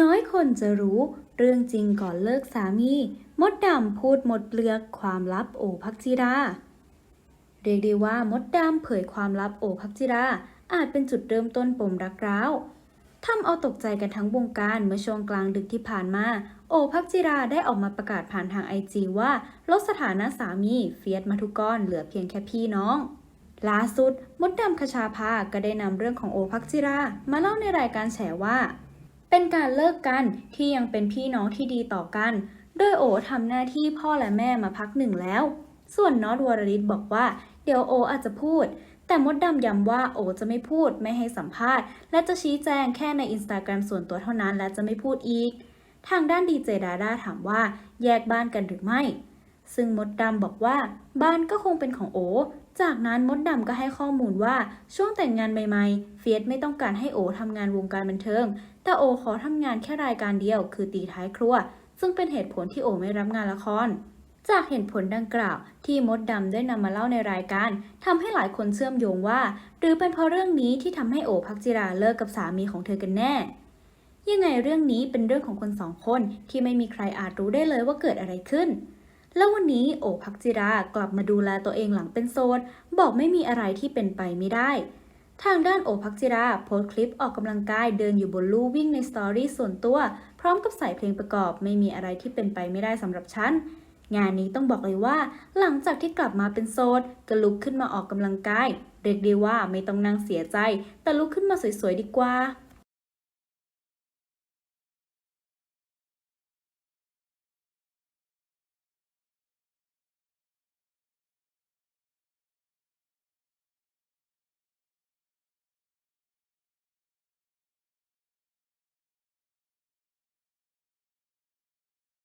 น้อยคนจะรู้เรื่องจริงก่อนเลิกสามี มดดำพูดหมดเปลือกความลับโอภักจิรา เรียกได้ว่ามดดำเผยความลับโอภักจิรา อาจเป็นจุดเริ่มต้นปมรักร้าวทำเอาตกใจกันทั้งวงการเมื่อช่วงกลางดึกที่ผ่านมา โอภักจิราได้ออกมาประกาศผ่านทางไอจีว่า ลดสถานะสามีเฟียสมาทุกก้อนเหลือเพียงแค่พี่น้องล่าสุด มดดำคชาภาก็ได้นำเรื่องของโอภักจิรา มาเล่าในรายการแฉว่า เป็นการเลิกกันที่ยังเป็นพี่น้องที่ดีต่อกัน โดยโอทำหน้าที่พ่อและแม่มาพักหนึ่งแล้ว ส่วนน็อตวรริศบอกว่า เดี๋ยวโออาจจะพูด แต่มดดำย้ำว่าโอจะไม่พูดไม่ให้สัมภาษณ์ และจะชี้แจงแค่ในอินสตาแกรมส่วนตัวเท่านั้นและจะไม่พูดอีก ทางด้านดีเจดาด้าถามว่า แยกบ้านกันหรือไม่ ซึ่งมดดำบอกว่าบ้านก็คงเป็นของโอ จากนั้นมดดำก็ให้ข้อมูลว่าช่วงแต่งงานใหม่ๆ เฟียสไม่ต้องการให้โอทำงานวงการบันเทิง แต่โอขอทำงานแค่รายการเดียว คือตีท้ายครัว ซึ่งเป็นเหตุผลที่โอไม่รับงานละคร จากเหตุผลดังกล่าวที่มดดำได้นำมาเล่าในรายการทำให้หลายคนเชื่อมโยงว่า หรือเป็นเพราะเรื่องนี้ที่ทำให้โอภักจิราเลิกกับสามีของเธอกันแน่ยังไงเรื่องนี้เป็นเรื่องของคนสองคนที่ไม่มีใครอาจรู้ได้เลยว่าเกิดอะไรขึ้น แล้ววันนี้โอภักจิรากลับมาดูแลตัวเองหลังเป็นโซนบอกไม่มีอะไรที่เป็นไปไม่ได้ ทางด้านโอภักจิราโพสคลิปออกกำลังกายเดินอยู่บนลู่วิ่งในสตอรี่ส่วนตัว พร้อมกับใส่เพลงประกอบไม่มีอะไรที่เป็นไปไม่ได้สำหรับฉันงานนี้ต้องบอกเลยว่า หลังจากที่กลับมาเป็นโซนก็ลุกขึ้นมาออกกำลังกาย เรียกได้ว่าไม่ต้องนั่งเสียใจ แต่ลุกขึ้นมาสวยๆดีกว่า